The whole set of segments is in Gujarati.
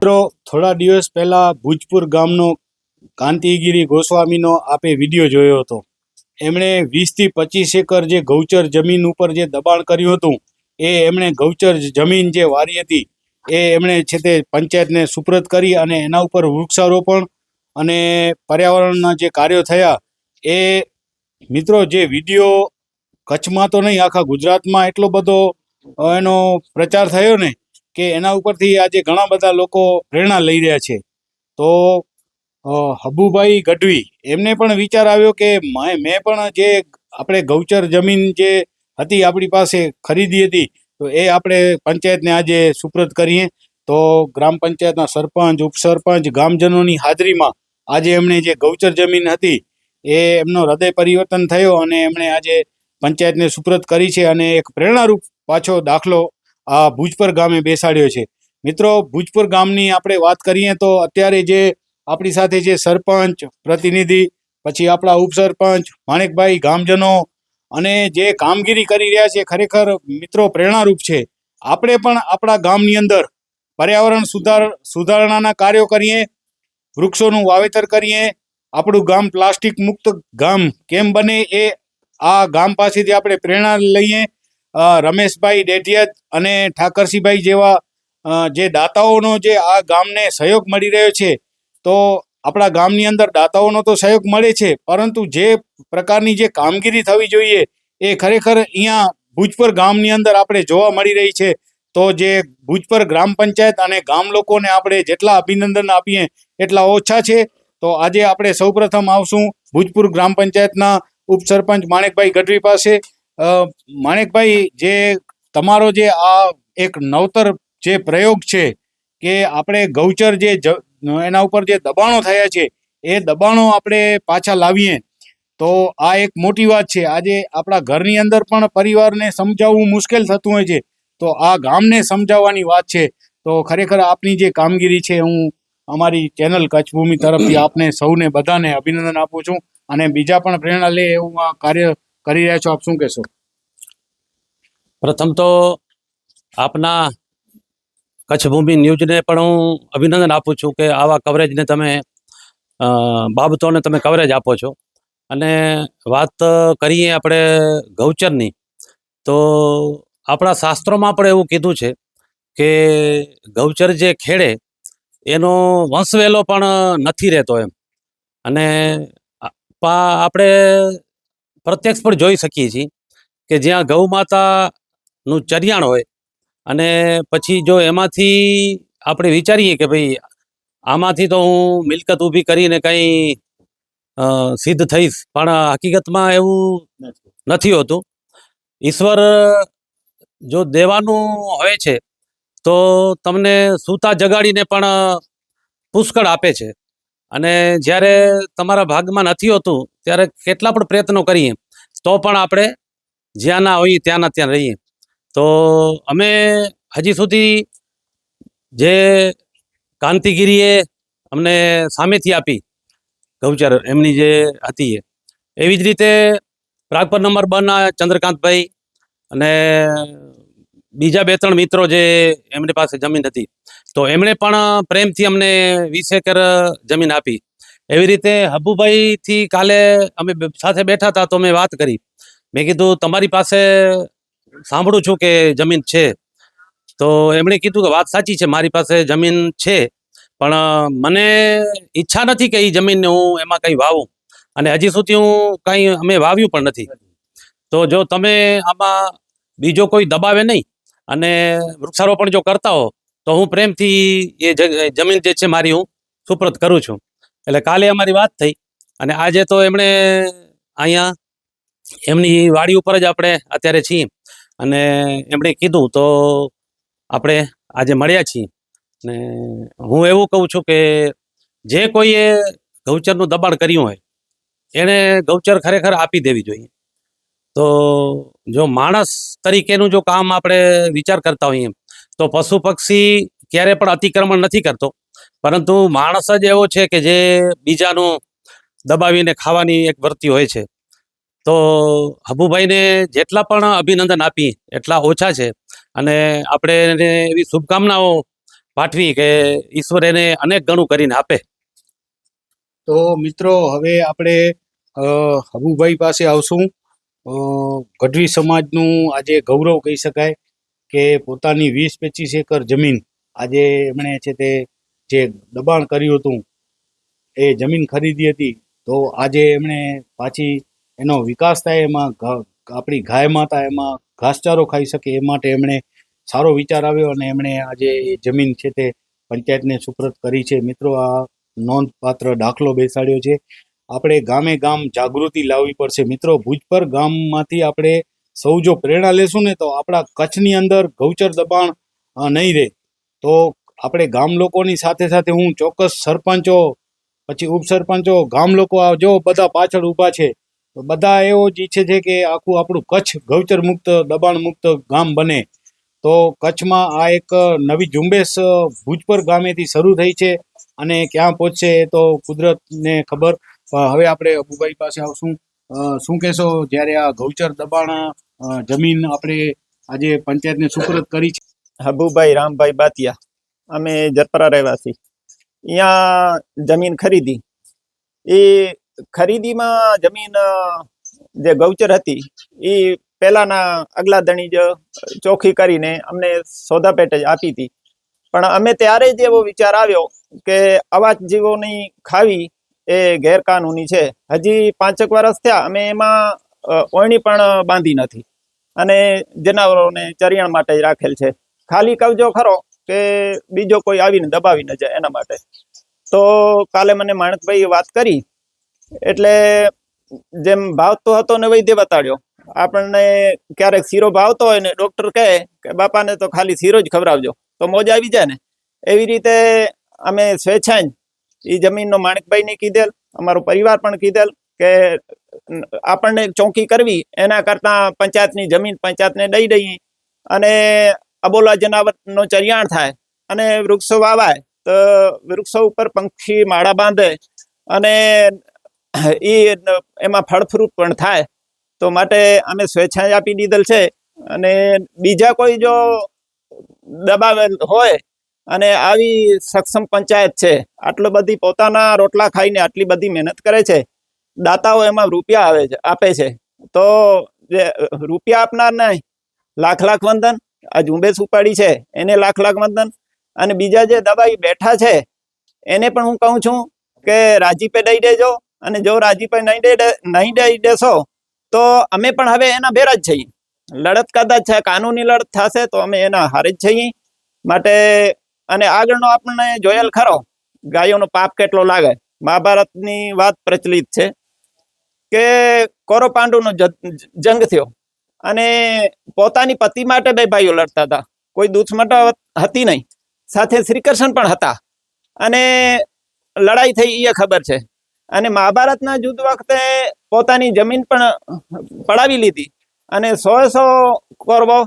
મિત્રો, થોડા દિવસ પહેલા ભુજપુર ગામનો કાંતિગીરી ગોસ્વામીનો આપે વીડિયો જોયો હતો. એમણે વીસથી પચીસ એકર જે ગૌચર જમીન ઉપર જે દબાણ કર્યું હતું, એ એમણે ગૌચર જમીન જે વારી હતી, એ એમણે છે તે પંચાયતને સુપ્રત કરી અને એના ઉપર વૃક્ષારોપણ અને પર્યાવરણના જે કાર્યો થયા, એ મિત્રો જે વીડિયો કચ્છમાં તો નહીં, આખા ગુજરાતમાં એટલો બધો એનો પ્રચાર થયો ને કે એના ઉપરથી આજે ઘણા બધા લોકો પ્રેરણા લઈ રહ્યા છે. તો હબુભાઈ ગઢવી, એમને પણ વિચાર આવ્યો કે મેં પણ જે આપણે ગૌચર જમીન જે હતી આપણી પાસે ખરીદી હતી, તો એ આપણે પંચાયતને આજે સુપ્રત કરીએ. તો ગ્રામ પંચાયતના સરપંચ, ઉપસરપંચ, ગામજનોની હાજરીમાં આજે એમણે જે ગૌચર જમીન હતી, એ એમનો હૃદય પરિવર્તન થયો અને એમણે આજે પંચાયતને સુપ્રત કરી છે અને એક પ્રેરણારૂપ પાછો દાખલો આ ભુજપર ગામે બેસાડ્યો છે. મિત્રો, ભુજપુર ગામની આપણે વાત કરીએ તો અત્યારે જે આપણી સાથે જે સરપંચ, પ્રતિનિધિ, પછી આપણા ઉપસરપંચ, માણેકભાઈ, ગામજનો અને જે કામગીરી કરી રહ્યા છે, ખરેખર મિત્રો પ્રેરણારૂપ છે. આપણે પણ આપણા ગામની અંદર પર્યાવરણ સુધાર, સુધારણાના કાર્યો કરીએ, વૃક્ષોનું વાવેતર કરીએ, આપણું ગામ પ્લાસ્ટિક મુક્ત ગામ કેમ બને એ આ ગામ પાસેથી આપણે પ્રેરણા લઈએ. રમેશભાઈ ડેઢિયાત અને ઠાકરસિંહભાઈ જેવા જે દાતાઓનો જે આ ગામને સહયોગ મળી રહ્યો છે, તો આપણા ગામની અંદર દાતાઓનો તો સહયોગ મળે છે, પરંતુ જે પ્રકારની જે કામગીરી થવી જોઈએ, એ ખરેખર અહીંયા ભુજપર ગામની અંદર આપણે જોવા મળી રહી છે, તો જે ભુજપર ગ્રામ પંચાયત અને ગામ લોકોને આપણે જેટલા અભિનંદન આપીએ, એટલા ઓછા છે, તો આજે આપણે સૌપ્રથમ આવશું ભુજપુર ગ્રામ પંચાયતના ઉપસરપંચ માણેકભાઈ ગઢવી પાસે માણેકભાઈ, જે તમારો જે આ એક નવતર જે પ્રયોગ છે કે આપણે ગૌચર જે, એના ઉપર જે દબાણો થયા છે, એ દબાણો આપણે પાછા લાવીએ, તો આ એક મોટી વાત છે. આજે આપણા ઘરની અંદર પણ પરિવારને સમજાવવું મુશ્કેલ થતું હોય છે. તો આ ગામને સમજાવવાની વાત છે. તો ખરેખર આપની જે કામગીરી છે, હું અમારી ચેનલ કચ્છભૂમિ તરફથી આપને સૌને બધાને અભિનંદન આપું છું. અને બીજા પણ પ્રેરણા લે એવું આ કાર્ય કરી રહ્યા છો? આપ શું કહેશો? પ્રથમ તો આપના કચ્છ ભૂમિ ન્યૂઝને પણ હું અભિનંદન આપું છું કે આવા કવરેજને તમે બાબતોને તમે કવરેજ આપો છો. અને વાત કરીએ આપણે ગૌચરની, તો આપણા શાસ્ત્રોમાં પણ એવું કીધું છે કે ગૌચર જે ખેડે, એનો વંશવેલો પણ નથી રહેતો એમ. અને આપણે પ્રત્યક્ષ પણ જોઈ શકીએ છીએ કે જ્યાં ગૌ માતાનું ચરિયાણ હોય અને પછી જો એમાંથી આપણે વિચારીએ કે ભાઈ આમાંથી તો હું મિલકત ઊભી કરીને કંઈ સિદ્ધ થઈશ, પણ હકીકતમાં એવું નથી હોતું. ઈશ્વર જો દેવાનું હોય છે, તો તમને સૂતા જગાડીને પણ પુષ્કળ આપે છે. અને જ્યારે તમારા ભાગમાં નથી હોતું, ત્યારે કેટલા પણ પ્રયત્નો કરીએ, તો પણ આપણે જ્યાંના હોઈએ ત્યાંના ત્યાં રહીએ. તો અમે હજી સુધી જે કાંતિગીરીએ અમને સામેથી આપી, ગૌચર એમની જે હતી એ, એવી જ રીતે પ્રાગપર નંબર બના ચંદ્રકાંતભાઈ અને બીજા બે ત્રણ મિત્રો જે એમની પાસે જમીન હતી, તો એમણે પણ પ્રેમથી અમને વીસ એકર જમીન આપી. એવી રીતે હબુભાઈથી કાલે અમે સાથે બેઠા હતા તો મેં વાત કરી. મેં કીધું, તમારી પાસે સાંભળું છું કે જમીન છે. તો એમણે કીધું કે, વાત સાચી છે, મારી પાસે જમીન છે, પણ મને ઈચ્છા નથી કે એ જમીનને હું એમાં કંઈ વાવું. અને હજી સુધી હું કંઈ અમે વાવ્યું પણ નથી. તો જો તમે આમાં બીજો કોઈ દબાવે નહીં અને વૃક્ષારોપણ જો કરતા હો, તો હું પ્રેમથી એ જમીન જે છે મારી હું સુપ્રત કરું છું. એટલે કાલે અમારી વાત થઈ અને આજે તો એમણે અહીંયા એમની વાડી ઉપર જ આપણે અત્યારે છીએ અને એમણે કીધું તો આપણે આજે મળ્યા છીએ. ને હું એવું કહું છું કે જે કોઈએ ગૌચરનું દબાણ કર્યું હોય એણે ગૌચર ખરેખર આપી દેવી જોઈએ. તો જો માણસ તરીકેનું જો કામ આપણે વિચાર કરતા હોઈએ તો પશુ પક્ષી ક્યારે પણ અતિક્રમણ નથી કરતો. પરંતુ માણસ જ એવો છે કે જે બીજાનું દબાવીને ખાવાની એક વૃત્તિ હોય છે. તો હબુભાઈને જેટલા પણ અભિનંદન આપી એટલા ઓછા છે. અને આપણે એને એવી શુભકામનાઓ પાઠવી કે ઈશ્વર એને અનેક ગણું કરીને આપે. તો મિત્રો, હવે આપણે હબુભાઈ પાસે આવશું. ગઢવી સમાજનું આજે ગૌરવ કહી શકાય કે પોતાની વીસ પચીસ એકર જમીન આજે એમણે છે તે જે દબાણ કર્યું હતું, એ જમીન ખરીદી હતી, તો આજે એમણે પાછી એનો વિકાસ થાય એમાં આપણી ગાય માતા એમાં ઘાસચારો ખાઈ શકે એ માટે એમણે સારો વિચાર આવ્યો અને એમણે આજે એ જમીન છે તે પંચાયતને સુપ્રત કરી છે. મિત્રો, આ નોંધપાત્ર દાખલો બેસાડ્યો છે. આપણે ગામે ગામ જાગૃતિ લાવવી પડશે. મિત્રો, ભુજપર ગામમાંથી આપણે સૌ જો પ્રેરણા લેશું ને તો આપણા કચ્છની અંદર ગૌચર દબાણ નહીં રહે. તો આપણે ગામ લોકોની સાથે સાથે હું ચોક્કસ સરપંચો, પછી ઉપસરપંચો, ગામ લોકો જો બધા પાછળ ઊભા છે, તો બધા એવો જ ઈચ્છે છે કે આખું આપણું કચ્છ ગૌચર મુક્ત, દબાણ મુક્ત ગામ બને. તો કચ્છમાં આ એક નવી ઝુંબેશ ભુજપર ગામેથી શરૂ થઈ છે અને ક્યાં પહોંચશે તો કુદરતને ખબર હવે આપણે અબુભાઈ પાસે આવશું. શું કહેશો? જ્યારે આ ગૌચર દબાણ જમીન આપણે આજે પંચાયતને સુપ્રત કરી છે. હબુભાઈ રામભાઈ બાતિયા. અમે જરપરા રહેવાસી. અહીંયા જમીન ખરીદી. એ ખરીદીમાં જમીન જે ગૌચર હતી, એ પહેલાના અગલા દણી જ ચોખ્ખી કરીને અમને સોદા પેટે જ આપી હતી. પણ અમે ત્યારે જ એવો વિચાર આવ્યો કે અવાજ જીવોની ખાવી એ ગેરકાનૂની છે. હજી પાંચેક વર્ષ થયા, અમે એમાં ઓયણી પણ બાંધી નથી. અને જનાવરોને ચરિયાણ માટે જ રાખેલ છે. ખાલી કવજો ખરો કે બીજો કોઈ આવીને દબાવી ન જાય એના માટે. તો કાલે મને માણકભાઈએ વાત કરી, એટલે જેમ ભાવતો હતો ને વૈદ્ય બતાડ્યો, આપણને ક્યારેક શીરો ભાવતો હોય ને ડૉક્ટર કહે કે બાપાને તો ખાલી શીરો જ ખવડાવજો, તો મોજ આવી જાય ને. એવી રીતે અમે સ્વેચ્છાએ એ જમીનનો માણેકભાઈને કીધેલ, અમારો પરિવાર પણ કીધેલ કે આપણને ચોકી કરવી, એના કરતાં પંચાયતની જમીન પંચાયતને દઈ દઈએ. અને અબોલા જનાવરનો ચરિયાણ થાય અને વૃક્ષો વાવાય, તો વૃક્ષો ઉપર પંખી, માળા બાંધે અને એ એમાં ફળફ્રુટ પણ થાય. તો માટે અમે સ્વેચ્છાએ આપી દીધેલ છે. અને બીજા કોઈ જો દબાવેલ હોય અને આવી સક્ષમ પંચાયત છે. આટલી બધી પોતાના રોટલા ખાઈને આટલી બધી મહેનત કરે છે. દાતાઓ એમાં રૂપિયા આવે છે, આપે છે. તો જે રૂપિયા આપનાર નહીં. લાખ લાખ વંદન. આ ઝુંબેશ ઉપાડી છે, એને લાખ લાખ વંદન. અને બીજા જે દબાઈ બેઠા છે, એને પણ હું કહું છું કે રાજીપે દઈ દેજો. અને જો રાજીપે નહીં દઈ નહીં દઈ દેશો, તો અમે પણ હવે એના ભેરા જ છીએ. લડત કદાચ કાનૂની લડત થશે તો અમે એના હારે જ છીએ. માટે અને આગળનો આપણને જોયેલ ખરો, ગાયોનો પાપ કેટલો લાગે? મહાભારતની વાત પ્રચલિત છે કે કોરો પાંડુનો જંગ થયો અને પોતાની પતિ માટે બે ભાઈઓ લડતા હતા. કોઈ દુશ્મન હતી નહીં. સાથે શ્રી કૃષ્ણ પણ હતા. અને લડાઈ થઈ એ ખબર છે. અને મહાભારતના યુદ્ધ વખતે પોતાની જમીન પણ પડાવી લીધી અને સો સો કોરવો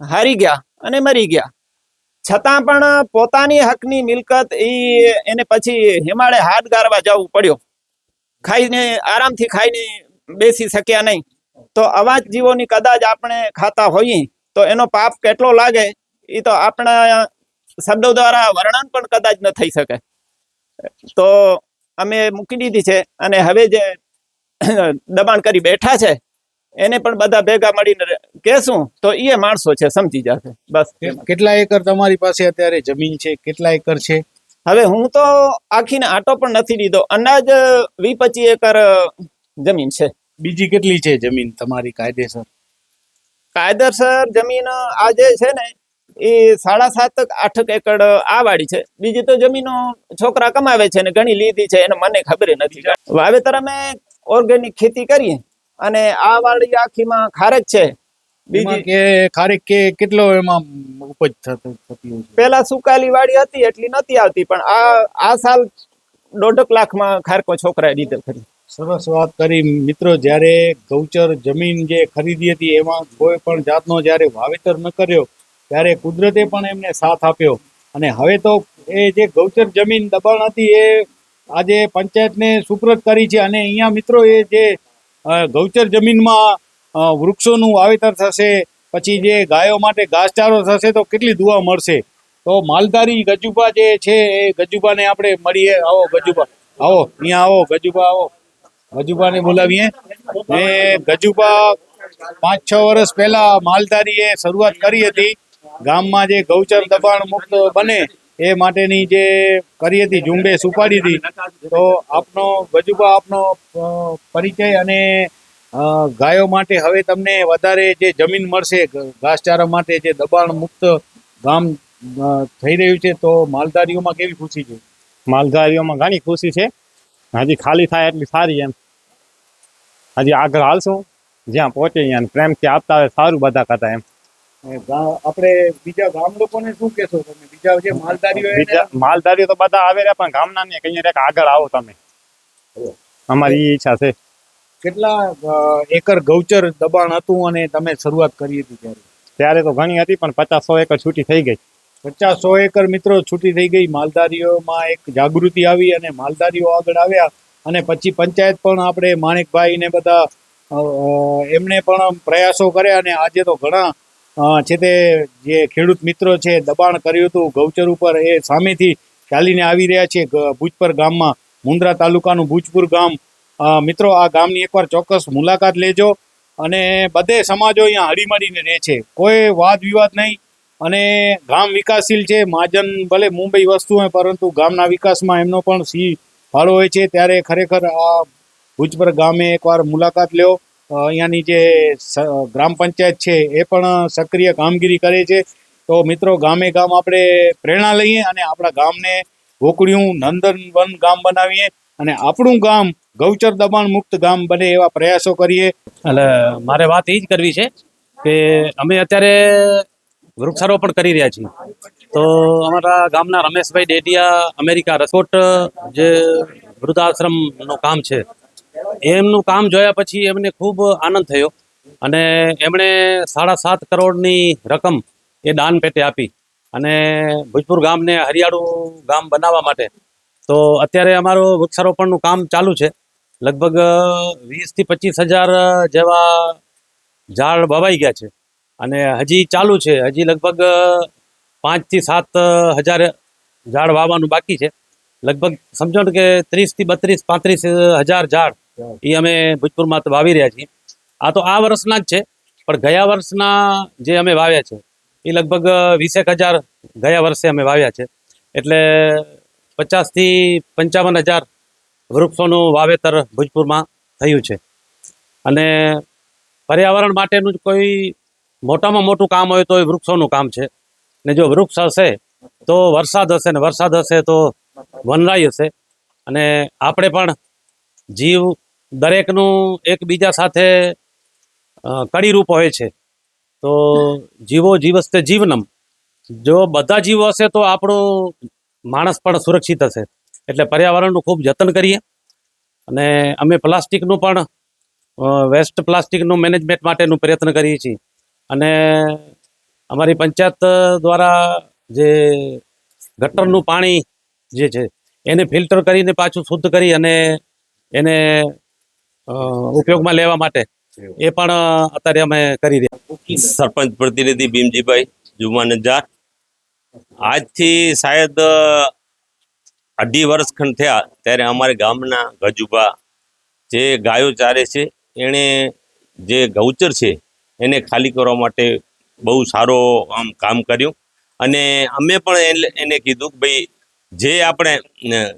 હારી ગયા અને મરી ગયા. છતાં પણ પોતાની હકની મિલકત એ એને પછી હિમાળે હાથ ગારવા જવું પડ્યો. ખાઈને, આરામથી ખાઈને બેસી શક્યા નહીં. તો અવાજ જીવોની કદાચ આપણે ખાતા હોઈએ, તો એનો પાપ કેટલો લાગે એ તો આપણા શબ્દો દ્વારા વર્ણન પણ કદાચ ન થઈ શકે. તો અમે મૂકી દીધી છે, અને હવે જે દબાણ કરી બેઠા છે એને પણ બધા ભેગા મળીને કેશું તો એ માણસો છે સમજી જશે. બસ. કેટલા એકર તમારી પાસે અત્યારે જમીન છે? કેટલા એકર છે? હવે હું તો આખીને આટો પણ નથી લીધો. અંદાજ વી પચી એકર જમીન છે. બીજી કેટલી છે જમીન તમારી કાયદેસર? કાયદેસર જમીન આજે છે ને એ સાડા સાત આઠ એકડ આ વાળી છે. બીજી તો જમીનો છોકરા કમાવે છે ને ઘણી લીધી છે એને મને ખબર નથી. વાવેતર અમે ઓર્ગેનિક ખેતી કરીએ. અને આ વાળી આખીમાં ખારેક છે. બીજી કે ખારેક કે કેટલો એમાં ઉપજ થતો થતી પેલા સુકાલી વાળી હતી એટલી નથી આવતી પણ આ આ સાલ દોઢક લાખમાં ખારકો છોકરાએ દીધેલ ખરી. સરસ વાત કરી. મિત્રો જ્યારે ગૌચર જમીન જે ખરીદી હતી એમાં કોઈ પણ જાતનો જ્યારે વાવેતર ન કર્યો ત્યારે કુદરતે પણ એમને સાથ આપ્યો. અને હવે તો એ જે ગૌચર જમીન દબાણ હતી એ આજે પંચાયતને સુપ્રત કરી છે. અને અહીંયા મિત્રો એ જે ગૌચર જમીનમાં વૃક્ષોનું વાવેતર થશે, પછી જે ગાયો માટે ઘાસચારો થશે, તો કેટલી દુવા મળશે? તો માલધારી ગજુબા જે છે, એ ગજુબાને આપણે મળીએ. આવો ગજુબા આવો, અહીંયા આવો ગજુબા આવો. ગજુબાને બોલાવીએ. ને ગજુબા પાંચ છ વર્ષ પહેલા માલધારીએ શરૂઆત કરી હતી. ગામમાં જે ગૌચર દબાણ મુક્ત બને એ માટેની જે કરી હતી, ઝુંબેશ ઉપાડી હતી, તો આપનો ગજુબા આપનો પરિચય અને ગાયો માટે હવે તમને વધારે જે જમીન મળશે, ઘાસચારા માટે જે દબાણ મુક્ત ગામ થઈ રહ્યું છે, તો માલધારીઓમાં કેવી ખુશી છે? માલધારીઓમાં ઘણી ખુશી છે. હજી ખાલી થાય એટલી સારી એમ. હજી આગળ હાલશું. જ્યાં પહોંચે ત્યાં પ્રેમથી આપતા સારું બધા કરતા એમ. આપણે બીજા ગામ લોકોને શું કહેશો તમે? બીજા જે માલધારીઓ બીજા માલધારીઓ તો બધા આવે રહ્યા પણ ગામના ને કઈ રહ્યા આગળ આવો તમે. અમારી ઈચ્છા છે. કેટલા એકર ગૌચર દબાણ હતું અને તમે શરૂઆત કરી હતી ત્યારે? ત્યારે તો ઘણી હતી પણ પચાસ સો એકર છૂટી થઈ ગઈ. પચાસ સો એકર મિત્રો છૂટી થઈ ગઈ. માલધારીઓમાં એક જાગૃતિ આવી અને માલધારીઓ આગળ આવ્યા. અને પછી પંચાયત પણ આપણે માણેકભાઈ ને બધા એમને પણ પ્રયાસો કર્યા અને આજે તો ઘણા છે તે જે ખેડૂત મિત્રો છે, દબાણ કર્યું હતું, ગૌચર ઉપર એ સામેથી ચાલીને આવી રહ્યા છે ભુજપર ગામમાં. મુન્દ્રા તાલુકાનું ભુજપુર ગામ. મિત્રો, આ ગામની એકવાર ચોક્કસ મુલાકાત લેજો અને બધે સમાજો અહીંયા હળીમળીને રહે છે. કોઈ વાદ વિવાદ નહીં અને ગામ વિકાસશીલ છે. મહાજન ભલે મુંબઈ વસ્તુ હોય, પરંતુ ગામના વિકાસમાં એમનો પણ સિંહ ફાળો હોય છે. ત્યારે ખરેખર આ ભુજપર ગામે એકવાર મુલાકાત લ્યો. અહીંયાની જે ગ્રામ પંચાયત છે, એ પણ સક્રિય કામગીરી કરે છે. તો મિત્રો, ગામે ગામ આપણે પ્રેરણા લઈએ અને આપણા ગામને ગોકળિયું નંદનવન ગામ બનાવીએ અને આપણું ગામ ગૌચર દબાણ મુક્ત ગામ બને એવા પ્રયાસો કરીએ. એટલે મારે વાત એ જ કરવી છે કે અમે અત્યારે વૃક્ષારોપણ કરી રહ્યા છીએ. તો અમારા ગામના રમેશભાઈ ડેડિયા, અમેરિકા રસોટ જે વૃદ્ધાશ્રમનું કામ છે. એમનું કામ જોયા પછી એમને ખૂબ આનંદ થયો. અને એમણે સાડા સાત કરોડની રકમ એ દાન પેટે આપી. અને ભુજપુર ગામને હરિયાળું ગામ બનાવવા માટે. તો અત્યારે અમારું વૃક્ષારોપણનું કામ ચાલુ છે. લગભગ વીસથી પચીસ હજાર જેવા ઝાડ વવાઈ ગયા છે. અને હજી ચાલુ છે. હજી લગભગ પાંચથી સાત હજાર ઝાડ વાવવાનું બાકી છે. લગભગ સમજો ને કે ત્રીસથી બત્રીસ પાંત્રીસ હજાર ઝાડ એ અમે ભૂજપુરમાં વાવી રહ્યા છીએ. આ તો આ વર્ષના જ છે, પણ ગયા વર્ષના જે અમે વાવ્યા છે, એ લગભગ વીસેક હજાર ગયા વર્ષે અમે વાવ્યા છે. એટલે પચાસથી પંચાવન હજાર વૃક્ષોનું વાવેતર ભુજપુરમાં થયું છે. અને પર્યાવરણ માટેનું કોઈ મોટામાં મોટું કામ હોય તો એ વૃક્ષોનું કામ છે. ને જો વૃક્ષ હશે, તો વરસાદ હશે ને વરસાદ હશે તો વનરાઈ હશે. અને આપણે પણ જીવ દરેકનું એકબીજા સાથે કડીરૂપ હોય છે. તો જીવો જીવસ્તે જીવનમ. જો બધા જીવો હશે તો આપણો માણસ પણ સુરક્ષિત હશે. એટલે પર્યાવરણનું ખૂબ જતન કરીએ. અને અમે પ્લાસ્ટિકનું પણ વેસ્ટ પ્લાસ્ટિકનું મેનેજમેન્ટ માટેનું પ્રયત્ન કરીએ છીએ. અને અમારી પંચાયત દ્વારા જે ગટરનું પાણી જે છે, એને ફિલ્ટર કરીને પાછું શુદ્ધ કરી અને એને ઉપયોગમાં લેવા માટે. એ પણ અત્યારે અમે કરી રહ્યા. સરપંચ પ્રતિનિધિ ભીમજીભાઈ જુમાનજાર આજથી શાયદ અઢી વર્ષ ખંડ થયા ત્યારે અમારે ગામના ગજુભા જે ગાયો ચારે છે એણે જે ગૌચર છે એને ખાલી કરવા માટે બહુ સારો આમ કામ કર્યું. અને અમે પણ એને- એને કીધું કે ભાઈ જે આપણે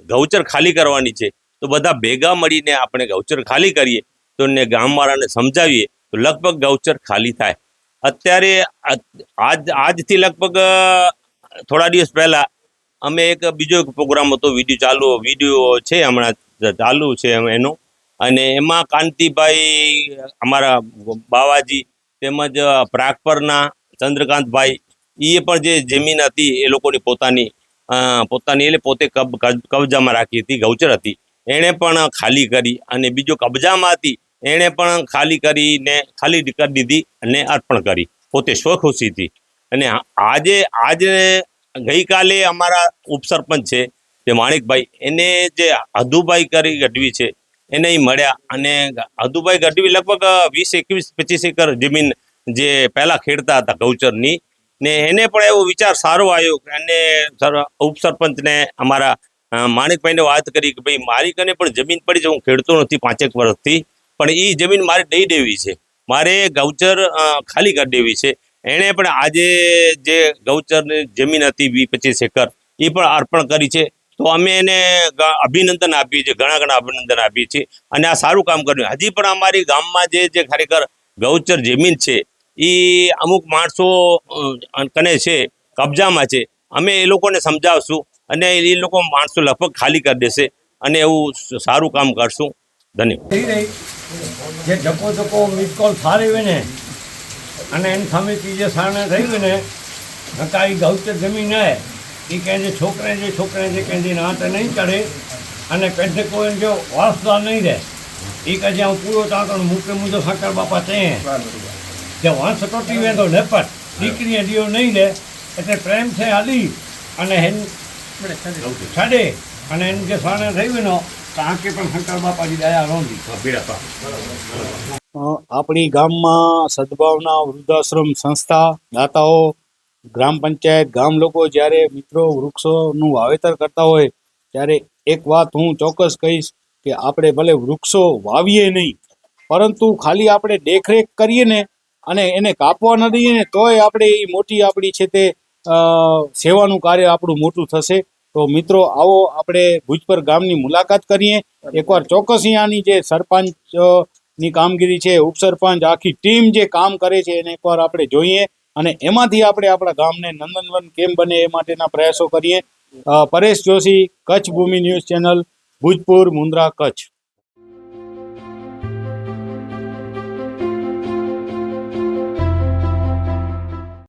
ગૌચર ખાલી કરવાની છે તો બધા ભેગા મળીને આપણે ગૌચર ખાલી કરીએ તો ને ગામવાળાને સમજાવીએ તો લગભગ ગૌચર ખાલી થાય. અત્યારે આજ, આજથી લગભગ થોડા દિવસ પહેલા અમે એક બીજો એક પ્રોગ્રામ હતો, વીડિયો ચાલુ, વીડિયો છે હમણાં ચાલુ છે એનો. અને એમાં કાંતિભાઈ, અમારા બાવાજી તેમજ પ્રાગપરના ચંદ્રકાંતભાઈ એ પણ જે જમીન હતી એ લોકોની પોતાની પોતાની એટલે પોતે કબ- કબજામાં રાખી હતી, ગૌચર હતી. એણે પણ ખાલી કરી અને બીજો કબજામાં હતી. એણે પણ ખાલી કરીને ખાલી કરી દીધી અને અર્પણ કરી. પોતે સ્વખુશીથી અને આજે આજે ગઈકાલે અમારા ઉપસરપંચ છે જે માણિકભાઈ, એને જે હધુભાઈ કરી ગઢવી છે, એને મળ્યા અને હધુભાઈ ગઢવી લગભગ વીસ, એકવીસ, પચીસ એકર જમીન જે પહેલા ખેડતા હતા ગૌચરની ને એને પણ એવો વિચાર સારો આવ્યો અને ઉપસરપંચને અમારા માણિકભાઈને વાત કરી કે ભાઈ, મારી કને પણ જમીન પડી છે, હું ખેડતો નથી પાંચેક વર્ષથી, પણ એ જમીન મારે દઈ દેવી છે. મારે ગૌચર ખાલી કરી દેવી છે. એણે પણ આજે જે ગૌચરની જમીન હતી વીસ પચીસ એકર એ પણ અર્પણ કરી છે. તો અમે એને અભિનંદન આપીએ છીએ, ઘણા ઘણા અભિનંદન આપીએ છીએ. અને આ સારું કામ કર્યું. હજી પણ અમારી ગામમાં જે જે ખરેખર ગૌચર જમીન છે એ અમુક માણસો કને છે, કબજામાં છે. અમે એ લોકોને સમજાવશું. અને એ લોકો માણસો લગભગ ખાલી કરી દેશે અને એવું સારું કામ કરશું. ધન્યવાદ. જે ધક્કો ધક્કો મિસ કોલ સારી હોય ને, અને એની સામે ત્રીજે સારણે થઈ હોય ને નકારી ગૌચર જમીન આવે એ કહે છે છોકરે જે છોકરે જે કહે છે નાત નહીં ચડે, અને પેઢે કોઈ જો વારસદાર નહીં રહે એ કહે છે હું પૂરો તાકણ મૂકે મુજબ સાકર બાપા તે જે વાંસ ટોટી વેંધો નેપટ દીકરીએ દિયો નહીં રહે એટલે પ્રેમ છે હાલી અને હેન છડે અને એનું જે સારણે થયું હોય ને તો આંકે પણ શંકર બાપાજી દયા રોંધી આપણી ગામમાં સદભાવના વૃદ્ધાશ્રમ સંસ્થા દાતાઓ ગ્રામ પંચાયત ગામ લોકો જ્યારે મિત્રો વૃક્ષોનું વાવેતર કરતા હોય ત્યારે એક વાત હું ચોક્કસ કહીશ કે આપણે ભલે વૃક્ષો વાવીએ નહીં પરંતુ ખાલી આપણે દેખરેખ કરીએ ને અને એને કાપવા ન દઈએ ને તોય આપણે એ મોટી આપણી છે તે સેવાનું કાર્ય આપણું મોટું થશે. તો મિત્રો, આવો આપણે ભુજપર ગામની મુલાકાત કરીએ. એકવાર ચોક્કસ અહીંયાની જે સરપંચની કામગીરી છે, ઉપસરપંચ, આખી ટીમ જે કામ કરે છે, એને એકવાર આપણે જોઈએ અને એમાંથી આપણે આપણા ગામને નંદનવન કેમ બને એ માટેના પ્રયાસો કરીએ. Paresh Joshi, Kutch Bhoomi news channel, Bhujpur Mundra Kutch.